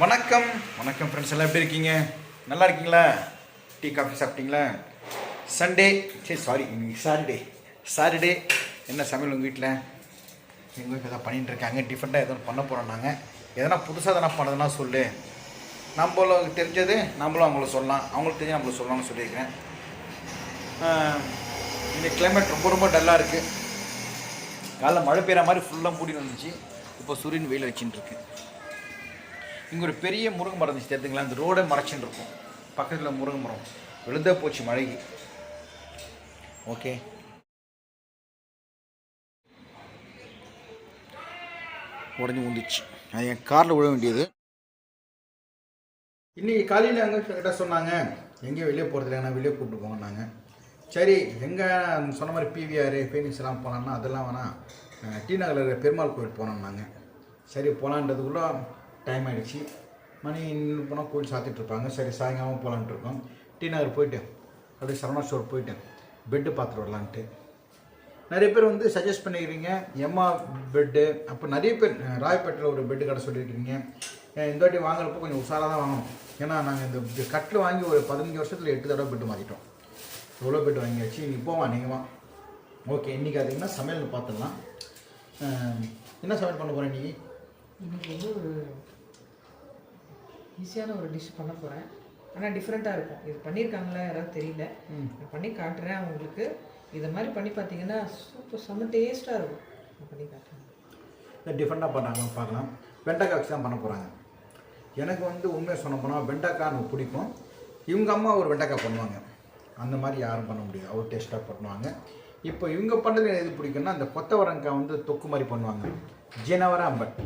வணக்கம். வணக்கம் ஃப்ரெண்ட்ஸ் எல்லாம் எப்படி இருக்கீங்க? நல்லா இருக்கீங்களா? டீ காஃபி சாப்பிட்டீங்களா? சண்டே சரி சாரி இன்னைக்கு சாட்டர்டே சாட்டர்டே என்ன சமையல் உங்கள் வீட்டில் எங்கள் வீட்டில் எதாவது பண்ணிட்டுருக்காங்க டிஃப்ரெண்ட்டாக எதுவும் பண்ண போகிறோம் நாங்கள் எதனா புதுசாக எதனா பண்ணதுன்னா சொல்லு. நம்மளுக்கு தெரிஞ்சது நம்மளும் அவங்கள சொல்லலாம். அவங்களுக்கு தெரிஞ்சு நம்மளுக்கு சொல்லலாம்னு சொல்லியிருக்கேன் இந்த கிளைமேட் ரொம்ப ரொம்ப டல்லாக இருக்குது காலைல மழை பெய்கிற மாதிரி ஃபுல்லாக மூடி வந்துச்சு. இப்போ சூரியன் வெயில் வச்சுட்டுருக்கு இங்கே ஒரு பெரிய முருங்கை மரம் இருந்துச்சு தெரிஞ்சுங்களா அந்த ரோடே மறைச்சின்னு இருக்கும். பக்கத்தில் முருங்கை மரம். விழுந்தே போச்சு மழைக்கு. ஓகே. உடஞ்சி முந்துச்சு அது என் காரில் விழ வேண்டியது. இன்றைக்கி காலையில் அங்கே கிட்ட சொன்னாங்க எங்கேயும் வெளியே போகிறது இல்லைங்க வெளியே கூப்பிட்டு போங்கன்னாங்க. சரி எங்கே சொன்ன மாதிரி பிவிஆர் ஃபீனிக்ஸ் எல்லாம் போனோம்னா அதெல்லாம் வேணாம். டி நகரில் பெருமாள் கோயில் போனோம்னாங்க சரி போகலான்றதுக்குள்ளே டைம் ஆகிடுச்சு மணி இன்னும் போனால் கோயில் சாத்திட்டு இருப்பாங்க. சரி சாயங்காலம் போகலான்ட்டு இருக்கோம். டி நகர் போயிட்டு அப்படியே சரவணா ஸ்டோர் போயிட்டு பெட்டு பார்த்துட்டு வரலான்ட்டு. நிறைய பேர் வந்து சஜஸ்ட் பண்ணிக்கிறீங்க. எம்மா பெட்டு அப்போ நிறைய பேர் ராயப்பேட்டில் ஒரு பெட்டு கடை சொல்லியிருக்கீங்க. இந்த வாட்டி வாங்குறப்போ கொஞ்சம் உஷாராக தான் வாங்கணும். ஏன்னா நாங்கள் இந்த கட்டில் வாங்கி ஒரு பதினஞ்சு வருஷத்தில் எட்டு தடவை பெட்டு மாற்றிட்டோம் எவ்வளோ பெட்டு வாங்கியாச்சு. நீ போவா நீங்கள் வா. ஓகே இன்றைக்கி பார்த்தீங்கன்னா சமையல் பார்த்துடலாம். என்ன சமையல் பண்ண போகிறேன் நீ இன்னைக்கு வந்து ஈஸியான ஒரு டிஷ் பண்ண போகிறேன் ஆனால் டிஃப்ரெண்ட்டாக இருக்கும். இது பண்ணியிருக்காங்களா யாராவது தெரியல. நான் பண்ணி காட்டுறேன் அவங்களுக்கு. இதை மாதிரி பண்ணி பார்த்தீங்கன்னா சூப்பர் செம்ம டேஸ்ட்டாக இருக்கும். நான் பண்ணி காட்டுறேன். டிஃப்ரெண்ட்டாக பண்ணாங்க பார்க்கலாம். வெண்டைக்காய் வச்சு தான் பண்ண போகிறாங்க எனக்கு வந்து உண்மையை சொன்ன போனால் வெண்டைக்காய் எனக்கு பிடிக்கும். இவங்க அம்மா ஒரு வெண்டைக்காய் பண்ணுவாங்க. அந்த மாதிரி யாரும் பண்ண முடியாது. அவ்வளோ டேஸ்ட்டாக பண்ணுவாங்க. இப்போ இவங்க பண்ணுறது எனக்கு எது பிடிக்கும்னா அந்த கொத்தவரங்காய் வந்து தொக்கு மாதிரி பண்ணுவாங்க. ஜெனவரா அம்பட்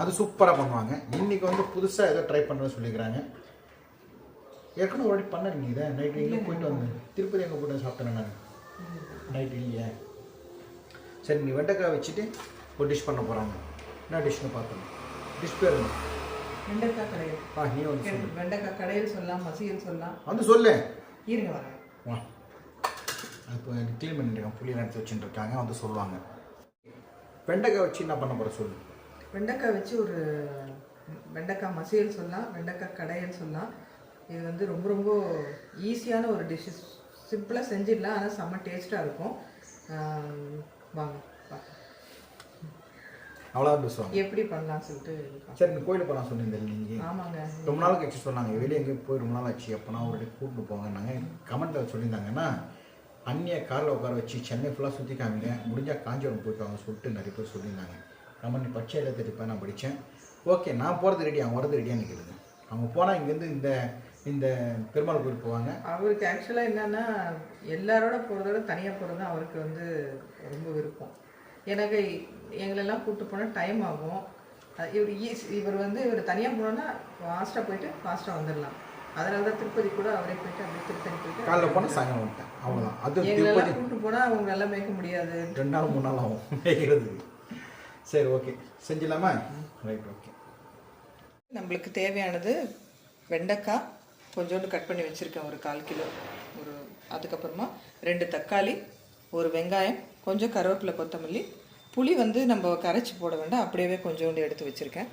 அது சூப்பராக பண்ணுவாங்க. இன்றைக்கி வந்து புதுசாக ஏதோ ட்ரை பண்ணுறேன்னு சொல்லிக்கிறாங்க. ஏற்கனவே ஒரு பண்ண நீ இதை? நைட்டு எங்கே போயிட்டு வந்தேன். திருப்பதி எங்கே போய்ட்டு சாப்பிட்டேன் நான். நைட்டு இல்லையா. சரி நீ வெண்டைக்காய் வச்சுட்டு ஒரு டிஷ் பண்ண போகிறாங்க என்ன டிஷ்னு பார்த்தோம். டிஷ் பேர் என்ன? வெண்டைக்காய் கடையில். ஆ நீ வந்து வெண்டைக்காய் கடையில் சொல்லலாம் மசியல் சொல்லலாம். வந்து சொல்லு. இருங்க வரேன் வா. இப்போ க்ளீன் பண்ணிருக்காங்க புளி எடுத்து வச்சுட்டு இருக்காங்க வந்து சொல்லுவாங்க. வெண்டைக்காய் வச்சு என்ன பண்ண போகிற சொல்லு. வெண்டைக்காய் வச்சு ஒரு வெண்டைக்காய் மசியல் சொல்லலாம் வெண்டைக்காய் கடையல் சொல்லலாம் இது வந்து ரொம்ப ரொம்ப ஈஸியான ஒரு டிஷ்ஷு சிம்பிளாக செஞ்சிடலாம் ஆனால் செம்ம டேஸ்ட்டாக இருக்கும். வாங்க. அவ்வளோதான் பேசுவாங்க எப்படி பண்ணலாம் சொல்லிட்டு. சரி இந்த கோயிலுக்கு போகலாம் சொன்னீங்க நீங்கள் ஆமாங்க. ரொம்ப நாள் கழிச்சு சொன்னாங்க வெளியே எங்கேயும் போய் ரொம்ப நாள் ஆச்சு அப்போனா ஒரு கூப்பிட்டு போங்கன்னாங்க. கமெண்ட்டில் சொல்லியிருந்தாங்கன்னா அந்நிய காரில் உட்கார வச்சு சென்னை ஃபுல்லாக சுற்றி காமிங்க முடிஞ்சால் காஞ்சிபுரம் போயிட்டு வாங்க சொல்லிட்டு நிறைய பேர் சொல்லியிருந்தாங்க. கமெண்ட் பச்சையில் தெரிப்பேன் நான் படித்தேன் ஓகே நான் போகிறது ரெடி அவங்க வரது ரெடியாக நிற்கிறது அவங்க போனால் இங்கேருந்து இந்த இந்த பெருமாள் கோயில் போவாங்க. அவருக்கு ஆக்சுவலாக என்னன்னா எல்லாரோட போகிறதோட தனியாக போகிறது தான் அவருக்கு வந்து ரொம்ப விருப்பம். எனக்கு எங்களெல்லாம் கூப்பிட்டு போனால் டைம் ஆகும். இவர் ஈஸ் இவர் வந்து இவர் தனியாக போனோன்னா ஃபாஸ்ட்டாக போயிட்டு ஃபாஸ்ட்டாக வந்துடலாம் அதனால தான் திருப்பதி கூட அவரே போயிட்டு அப்படியே திருப்பதி போயிட்டு காலைல போனால் சாயங்காலம் வந்துட்டேன். அவ்வளோதான் அது எங்களெல்லாம் கூப்பிட்டு போனால் அவங்க நல்லா மேய்க்க முடியாது. ரெண்டு நாள் மூணு நாள் ஆகும் மேய்க்கிறது சரி ஓகே செஞ்சிடலாமா? ரைட் ஓகே நம்மளுக்கு தேவையானது வெண்டைக்காய் கொஞ்சோண்டு கட் பண்ணி வச்சுருக்கேன் ஒரு கால் கிலோ. ஒரு அதுக்கப்புறமா ரெண்டு தக்காளி ஒரு வெங்காயம் கொஞ்சம் கருவேப்பிலை கொத்தமல்லி. புளி வந்து நம்ம கரைச்சி போட வேண்டாம் அப்படியே கொஞ்சோண்டு எடுத்து வச்சுருக்கேன்.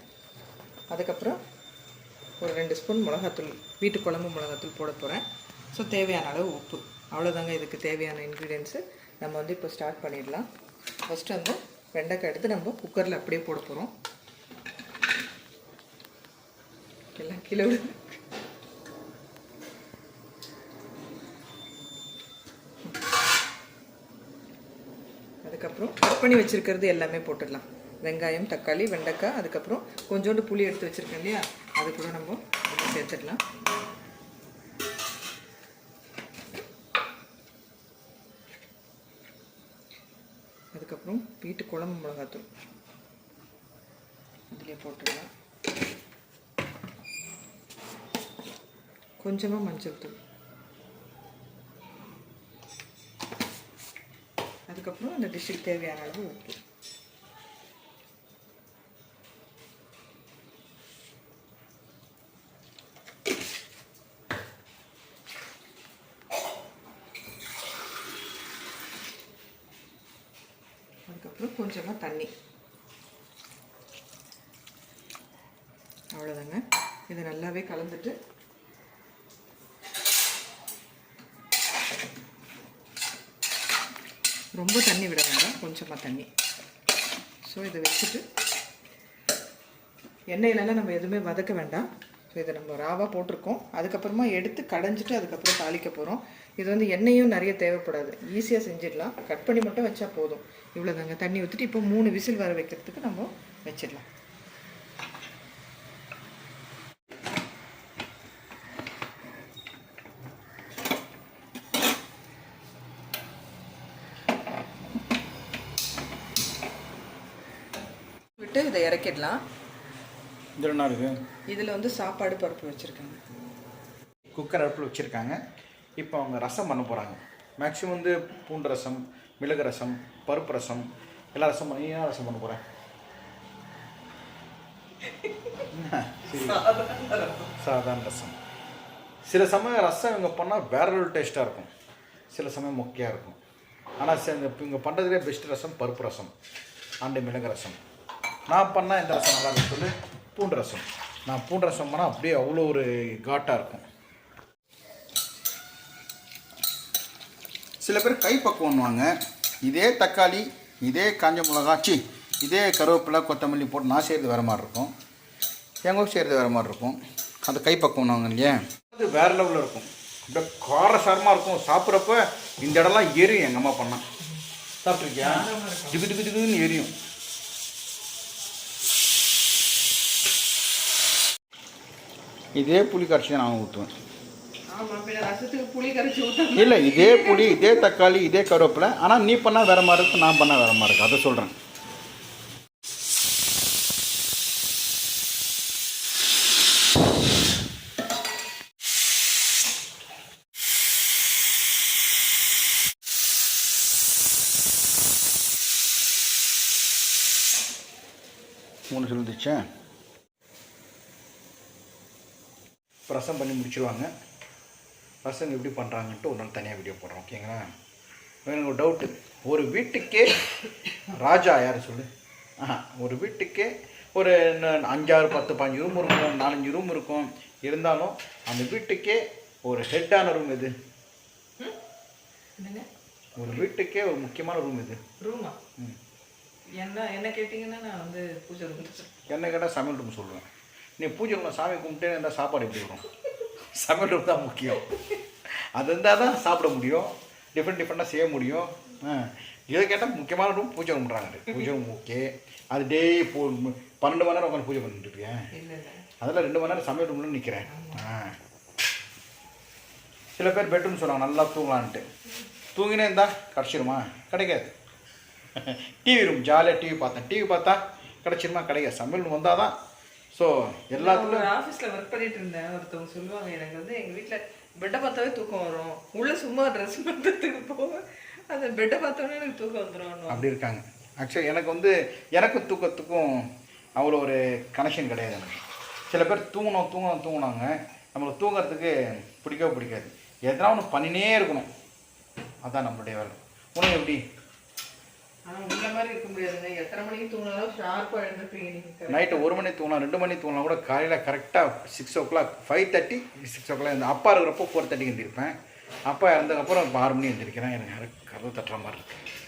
அதுக்கப்புறம் ஒரு ரெண்டு ஸ்பூன் மிளகாத்தூள் வீட்டு குழம்பு மிளகாத்தூள் போட போகிறேன் ஸோ தேவையான அளவு உப்பு. அவ்வளோதாங்க இதுக்கு தேவையான இன்க்ரீடியன்ஸு நம்ம வந்து இப்போ ஸ்டார்ட் பண்ணிடலாம். ஃபஸ்ட்டு வந்து வெண்டைக்காய் எடுத்து நம்ம குக்கரில் அப்படியே போட போகிறோம் எல்லாம் கீழே அதுக்கப்புறம் கட் பண்ணி வச்சுருக்கிறது எல்லாமே போட்டுடலாம். வெங்காயம் தக்காளி வெண்டைக்காய் அதுக்கப்புறம் கொஞ்சோண்டு புளி எடுத்து வச்சிருக்கேன் இல்லையா? அது கூட நம்ம சேர்த்துடலாம். அதுக்கப்புறம் வீட்டு குழம்பு மிளகாத்தூள். அதிலே போட்டுடலாம் கொஞ்சமாக மஞ்சள் தூள். அதுக்கப்புறம் அந்த டிஷ்ஷுக்கு தேவையான அளவு உப்பு. அப்புறம் கொஞ்சமாக தண்ணி. அவ்வளோதாங்க இதை நல்லாவே கலந்துட்டு. ரொம்ப தண்ணி விட வேண்டாம். கொஞ்சமாக தண்ணி. ஸோ இதை வச்சுட்டு எண்ணெயிலலாம் நம்ம எதுவுமே வதக்க வேண்டாம். ஸோ இதை நம்ம ராவாக போட்டிருக்கோம். அதுக்கப்புறமா எடுத்து கடைஞ்சிட்டு அதுக்கப்புறம் தாளிக்க போகிறோம் இது வந்து எண்ணெயும் நிறைய தேவைப்படாது. ஈஸியாக செஞ்சிடலாம். கட் பண்ணி மட்டும் வச்சா போதும். இவ்வளோதாங்க தண்ணி ஊற்றிட்டு இப்போ மூணு விசில் வர வைக்கிறதுக்கு நம்ம வச்சிடலாம். விட்டு இதை இறக்கிடலாம். இதில் என்ன இருக்குது இதில் வந்து சாப்பாடு பருப்பு வச்சுருக்காங்க. குக்கர் அடுப்பில் வச்சுருக்காங்க. இப்போ அவங்க ரசம் பண்ண போகிறாங்க மேக்ஸிமம் வந்து பூண்டு ரசம் மிளகு ரசம் பருப்பு ரசம் எல்லா ரசம் பண்ணி என்ன ரசம் பண்ண போகிறேன் சாதாரண ரசம். சில சமயம் ரசம் இவங்க பண்ணால் வேற ஒரு டேஸ்ட்டாக இருக்கும். சில சமயம் மொக்கையாக இருக்கும். ஆனால் இப்போ இவங்க பண்ணுறதுலே பெஸ்ட் ரசம் பருப்பு ரசம். அண்டு மிளகு ரசம். நான் பண்ணால் இந்த ரசம் நல்லா இருக்குன்னு சொல்லி. பூண்டு ரசம் நான் பூண்டு ரசம் பண்ணால் அப்படியே அவ்வளோ ஒரு காட்டாக இருக்கும். சில பேர் கை பண்ணுவாங்க. இதே தக்காளி இதே காஞ்ச மிளகாச்சி இதே கருவேப்பிலை கொத்தமல்லி போட்டு நான் செய்கிறது வேறு மாதிரி இருக்கும். எங்கள் செய்கிறது வேறு மாதிரி இருக்கும். அந்த கை பண்ணுவாங்க இல்லையா? அது வேறு லெவலில் இருக்கும். அப்படியே காரசாரமாக இருக்கும். சாப்பிட்றப்ப இந்த இடம்லாம் எரியும் எங்கள் அம்மா பண்ணால் சாப்பிட்ருக்கியா திகு திகு திகுன்னு எரியும். இதே புளி கரைச்சி தான் நான் ஊற்றுவேன் இல்லை இதே புளி இதே தக்காளி இதே கருவேப்பிலை. ஆனால் நீ பண்ணால் வேறு மாதிரி இருக்கும் நான் பண்ணால் வேறு மாதிரி இருக்கும் அதை சொல்கிறேன் மூணு சொல்லிடுச்சா இப்போ ரசம் பண்ணி முடிச்சிருவாங்க. ரசம் எப்படி பண்ணுறாங்கன்ட்டு ஒரு நாள் தனியாக வீடியோ போடுறோம் ஓகேங்களா எனக்கு ஒரு டவுட்டு ஒரு வீட்டுக்கே ராஜா யார் சொல்லு? ஆஹா ஒரு வீட்டுக்கே ஒரு அஞ்சாறு பத்து பாஞ்சு ரூம் இருக்கும் நாலஞ்சு ரூம் இருக்கும். இருந்தாலும் அந்த வீட்டுக்கே ஒரு ஹெட்டான ரூம் எது? ஒரு வீட்டுக்கே ஒரு முக்கியமான ரூம் எது? ரூமா ம். என்ன என்ன கேட்டிங்கன்னா நான் வந்து பூஜை ரூம் என்ன கேட்டால் சமையல் ரூம் சொல்லுவேன். நீ பூஜை ரூமில் சாமி கும்பிட்டே இருந்தால் சாப்பாடு எப்படி வரும் சமையல் ரூம் தான் முக்கியம். அது இருந்தால் தான் சாப்பிட முடியும். டிஃப்ரெண்ட் டிஃப்ரெண்ட்டாக செய்ய முடியும். இதை கேட்டால் முக்கியமான ரூம் பூஜை ரூம்ன்றாங்க பூஜை ரூம் ஓகே. அது டே போ பன்னெண்டு மணி நேரம் உட்காந்து பூஜை பண்ணிட்டு இருக்கேன் இல்லை இல்லை. அதில் ரெண்டு மணி நேரம் சமையல் ரூம்ல நிற்கிறேன் ஆ. சில பேர் பெட்ரூம் சொல்லுவாங்க நல்லா தூங்கலான்ட்டு. தூங்கினே இருந்தா கிடச்சிருமா? கிடைக்காது. டிவி ரூம் ஜாலியாக டிவி பார்த்தேன். டிவி பார்த்தா கிடச்சிருமா? கிடைக்காது. சமையல் room வந்தால் தான் ஸோ எல்லாத்துலையும் ஆஃபீஸில் ஒர்க் பண்ணிட்டு இருந்தேன். ஒருத்தவங்க சொல்லுவாங்க எனக்கு வந்து எங்கள் வீட்டில் பெட்டை பார்த்தாவே தூக்கம் வரும். உள்ள சும்மா ட்ரெஸ் பண்ணுறதுக்கு போவேன் அந்த பெட்டை பார்த்தோன்னே எனக்கு தூக்கம் வந்துடும் அப்படி இருக்காங்க. ஆக்சுவலி எனக்கு வந்து எனக்கும் தூக்கத்துக்கும் அவ்வளோ ஒரு கனெக்ஷன் கிடையாது எனக்கு. சில பேர் தூங்கணும் தூங்கணும் தூங்கினாங்க. நம்மளுக்கு தூங்குறதுக்கு பிடிக்கவே பிடிக்காது. எதனா ஒன்று பண்ணினே இருக்கணும். அதான் நம்மளுடைய வேலை. உனக்கு எப்படி? ஆனால் உள்ள மாதிரி இருக்க முடியாதுங்க. எத்தனை மணிக்கு தூங்கினாலும் ஷார்ப்பாக எழுந்திருப்பீங்க நீங்கள் நைட்டு ஒரு மணி தூங்கலாம் ரெண்டு மணி தூங்கலாம் கூட காலையில் கரெக்டாக six o'clock five thirty six o'clock இந்த அப்பா இருக்கிறப்போ ஃபோர் தேர்ட்டிக்கு எழுந்திருப்பேன் அப்பா இறந்ததுக்கப்புறம் இப்போ ஆறு மணி எழுந்திருக்கிறேன் எனக்கு யாரும் தட்டுற மாதிரி இருக்குது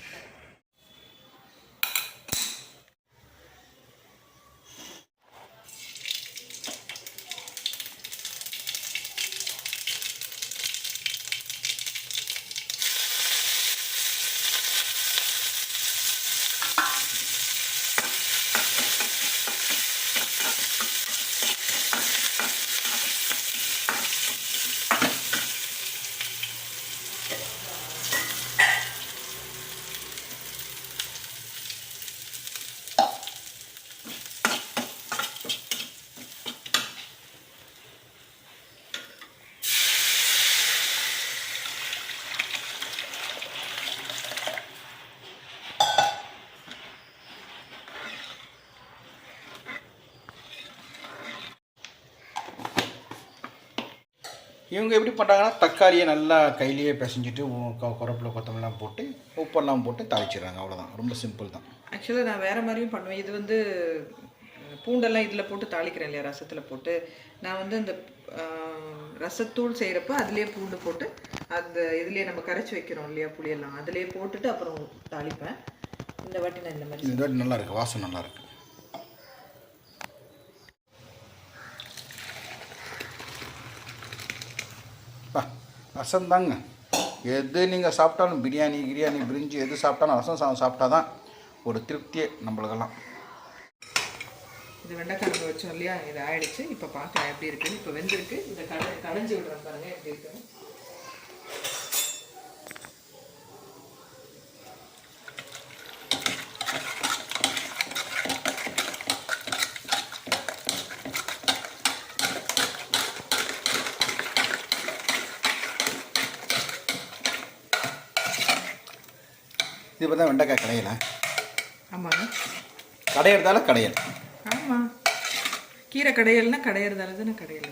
இவங்க எப்படி பண்ணுறாங்கன்னா தக்காளியை நல்லா கையிலேயே பிசைஞ்சிட்டு குறப்பில் கொத்தமல்லாம் போட்டு உப்பெல்லாம் போட்டு தாளிச்சிடுறாங்க. அவ்வளோதான் ரொம்ப சிம்பிள் தான். ஆக்சுவலாக நான் வேறு மாதிரியும் பண்ணுவேன். இது வந்து பூண்டெல்லாம் இதில் போட்டு தாளிக்கிறேன் இல்லையா ரசத்தில் போட்டு. நான் வந்து இந்த ரசத்தூள் செய்கிறப்ப அதுலேயே பூண்டு போட்டு அந்த இதுலேயே நம்ம கரைச்சி வைக்கிறோம் இல்லையா புளியெல்லாம். அதுலேயே போட்டுட்டு அப்புறம் தாளிப்பேன். இந்த வாட்டி நான் இந்த மாதிரி இந்த வாட்டி நல்லா இருக்கு. வாசம் நல்லா ரசம் தாங்க எது நீங்கள் சாப்பிட்டாலும் பிரியாணி கிரியாணி பிரிஞ்சு எது சாப்பிட்டாலும் ரசம் சாதம் சாப்பிட்டா தான் ஒரு திருப்தியே நம்மளுக்கெல்லாம். இது வெண்டைக்கிழங்கு வச்சோம் இல்லையா? இது ஆயிடுச்சு. இப்போ பார்க்கலாம் எப்படி இருக்குன்னு. இப்போ வெந்திருக்கு. இதை கடை கடைஞ்சி விடுறேன் பாருங்க. எப்படி இருக்குன்னு. இது பார்த்தா வெண்டைக்காய் கடையல. ஆமாங்க. கடையிறதால கடையல். ஆமாம் கீரை கடையல்னா கடையிறதால தானே கடையல்.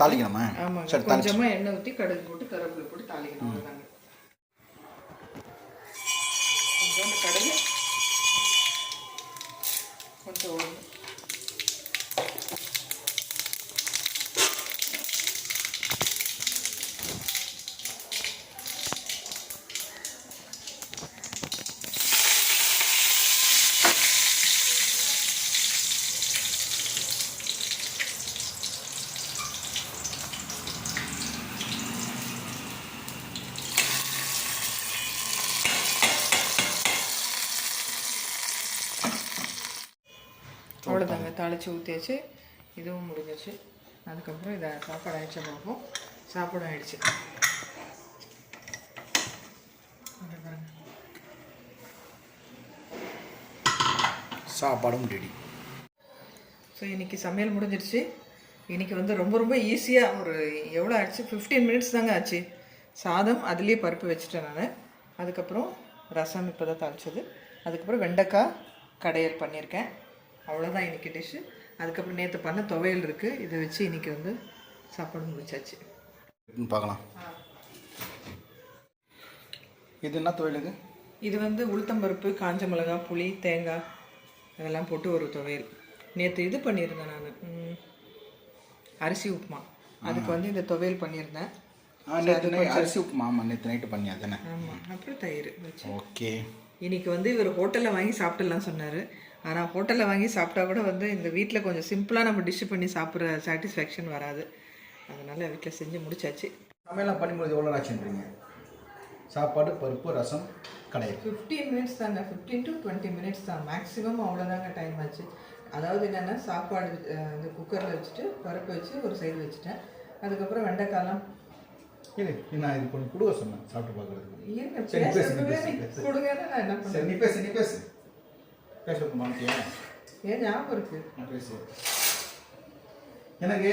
தாளிக்கணுமா? சரி தாளிச்சு. கொஞ்சமா எண்ணெய் ஊற்றி கடுகு போட்டு கருவேப்பிலை போட்டு தாளிக்கணும். அவ்வளோதாங்க கொஞ்சோண்டு கடுகு. கொஞ்சம் தாளித்து ஊற்றியாச்சு இதுவும் முடிஞ்சிச்சு அதுக்கப்புறம் இதை சாப்பாடு ஆயிடுச்சு பார்ப்போம். சாப்பாடு ஆயிடுச்சு. சாப்பாடும் ரெடி ஸோ இன்றைக்கி சமையல் முடிஞ்சிருச்சு. இன்றைக்கி வந்து ரொம்ப ரொம்ப ஈஸியாக ஒரு எவ்வளோ ஆச்சு? ஃபிஃப்டீன் மினிட்ஸ் தாங்க ஆச்சு. சாதம் அதுலேயே பருப்பு வச்சுட்டேன் நான். அதுக்கப்புறம் ரசம் இப்போ தான் தாளிச்சது. அதுக்கப்புறம் வெண்டைக்காய் கடையல் பண்ணியிருக்கேன். அவ்வளோதான் இன்றைக்கி டிஷ்ஷு அதுக்கப்புறம் நேற்று பண்ண துவையல் இருக்குது இதை வச்சு இன்றைக்கி வந்து சாப்பாடு முடிச்சாச்சு. பார்க்கலாம். இது என்ன தொழிலுக்கு இது? வந்து உளுத்தம்பருப்பு காஞ்ச மிளகாய் புளி தேங்காய் இதெல்லாம் போட்டு ஒரு துவையல். நேற்று இது பண்ணியிருந்தேன் நான். அரிசி உப்புமா. அதுக்கு வந்து இந்த துவையல் பண்ணியிருந்தேன். அரிசி உப்புமா. நேற்று நைட்டு பண்ணியா தானே? ஆமாம் அப்புறம் தயிர் ஓகே. இன்னைக்கு வந்து இவர் ஹோட்டலில் வாங்கி சாப்பிட்டுலாம் சொன்னார். ஆனால் ஹோட்டலில் வாங்கி சாப்பிட்டா கூட வந்து இந்த வீட்டில் கொஞ்சம் சிம்பிளாக நம்ம டிஷ் பண்ணி சாப்பிட்ற சாட்டிஸ்ஃபேக்ஷன் வராது. அதனால் வீட்டில் செஞ்சு முடிச்சாச்சு. சமையல்லாம் பண்ணும்போது எவ்வளோ ஆச்சுன்றீங்க சாப்பாடு பருப்பு ரசம் கடையில். ஃபிஃப்டீன் மினிட்ஸ் தாங்க. ஃபிஃப்டீன் டு டுவெண்ட்டி மினிட்ஸ் தான். மேக்ஸிமம் அவ்வளோதாங்க டைம் ஆச்சு. அதாவது என்னென்னா சாப்பாடு இந்த குக்கரில் வச்சுட்டு பருப்பு வச்சு ஒரு சைடு வச்சுட்டேன். அதுக்கப்புறம் வெண்டைக்காய்லாம். இது நான் இது கொஞ்சம் கொடுக்க சொன்னேன் சாப்பிட்டு பார்க்குறதுக்கு. பேசு, பேசு, பேசு. கொடுங்கன்னா நான் என்ன நீ பேசு மாட்டியா ஏன் ஞாபகம் இருக்குது நான் பேசு எனக்கு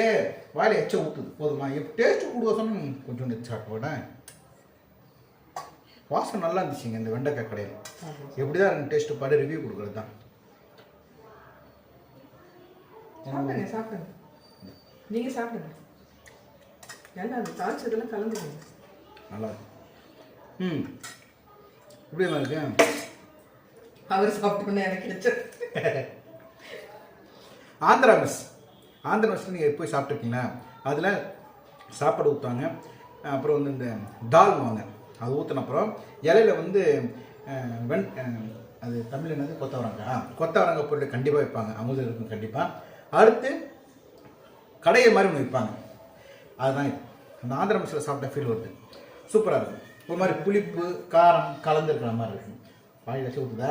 வாயில எச்ச ஊற்றுது போதுமா? எப்போ டேஸ்ட்டு கொடுக்க சொன்ன கொஞ்சம் சாப்பிட்டு போட்டேன் வாசம் நல்லா இருந்துச்சுங்க இந்த வெண்டைக்காய் கடையில். எப்படி தான் எனக்கு டேஸ்ட்டு பாடு ரிவ்யூ கொடுக்குறது தான் சாப்பிடுங்க சாப்பிடுங்க. நீங்கள் சாப்பிடுங்க. ஏன்னா அது தாளிச்சதெல்லாம் கலந்துக்கணும் நல்லா இருக்கு. ம். இப்படியா இருக்கு? அவர் சாப்பிட்டோன்னு எனக்கு கிடைச்சது. ஆந்திரா மெஸ். ஆந்திரா மெஸ் நீங்கள் போய் சாப்பிட்ருக்கீங்களா அதில் சாப்பாடு ஊற்றுவாங்க அப்புறம் வந்து இந்த தால் வாங்க. அது ஊற்றின அப்புறம் இலையில வந்து வெண் அது தமிழ் என்னது? கொத்தவரங்கா. கொத்தவரங்க பொருள் கண்டிப்பாக வைப்பாங்க. அமுதம் இருக்கும் கண்டிப்பாக அடுத்து கடையை மாதிரி ஒன்று வைப்பாங்க. அதுதான் இது. அந்த ஆந்திரா மெஸ்ஸில் சாப்பிட்ட ஃபீல் வருது. சூப்பராக இருக்கும். ஒரு மாதிரி புளிப்பு காரம் கலந்துருக்கிற மாதிரி இருக்கும். வாயில் ஊற்றுதா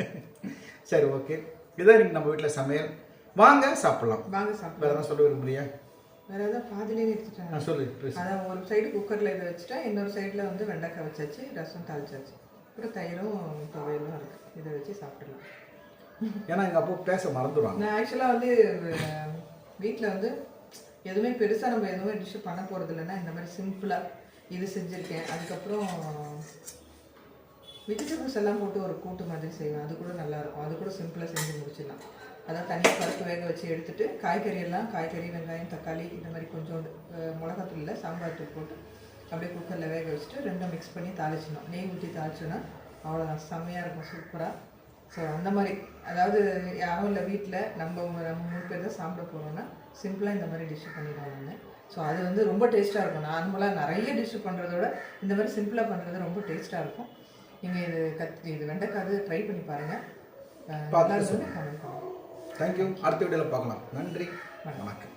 சரி ஓகே இதான் இன்னைக்கு நம்ம வீட்டில் சமையல். வாங்க சாப்பிட்லாம். வாங்க சாப்பிடுங்க வேறு எதாவது சொல்ல விரும்புறியா? வேற ஏதாவது பாதிலே நிறுத்திட்டேன் நான் சொல்லு. அதான் ஒரு சைடு குக்கரில் இதை வச்சுட்டேன் இன்னொரு சைடில் வந்து வெண்டைக்காய் வச்சாச்சு ரசம் தாளிச்சாச்சு. அப்புறம் தயிரும் துவையலும் இருக்குது இதை வச்சு சாப்பிடலாம். ஏன்னா எங்கள் அப்பா பேச மறந்துடுவாங்க. நான் ஆக்சுவலாக வந்து வீட்டில் வந்து எதுவுமே பெருசாக நம்ம எதுவுமே டிஷ்ஷு பண்ண போகிறது இல்லைன்னா இந்த மாதிரி சிம்பிளாக இது செஞ்சுருக்கேன். அதுக்கப்புறம் வெஜிடபிள்ஸ் எல்லாம் போட்டு ஒரு கூட்டு மாதிரி செய்வேன். அது கூட நல்லாயிருக்கும் அது கூட சிம்பிளாக செஞ்சு முடிச்சிடலாம். அதான் தண்ணி பருப்பு வேக வச்சு எடுத்துட்டு காய்கறி எல்லாம் காய்கறி வெங்காயம் தக்காளி இந்த மாதிரி கொஞ்சோண்டு மிளகாத்தூளில் சாம்பார் தூள் போட்டு அப்படியே குக்கரில் வேக வச்சுட்டு ரெண்டும் மிக்ஸ் பண்ணி தாளிச்சிடணும். நெய் ஊற்றி தாளிச்சோன்னா அவ்வளோதான் செம்மையாக இருக்கும். சூப்பராக ஸோ அந்த மாதிரி அதாவது யாரும் இல்லை வீட்டில் நம்ம நம்ம மூணு பேர் தான் சாப்பிட போகிறோம்னா சிம்பிளாக இந்த மாதிரி டிஷ்ஷு பண்ணிடுவாங்க ஸோ அது வந்து ரொம்ப டேஸ்ட்டாக இருக்கும். நார்மலாக நிறைய டிஷ்ஷு பண்ணுறதோட இந்த மாதிரி சிம்பிளாக பண்ணுறது ரொம்ப டேஸ்ட்டாக இருக்கும். நீங்கள் இது கத் இது வெண்டைக்காது ட்ரை பண்ணி பாருங்கள் பார்த்து தேங்க்யூ அடுத்த வீடியோவில் பார்க்கலாம். நன்றி. வணக்கம்.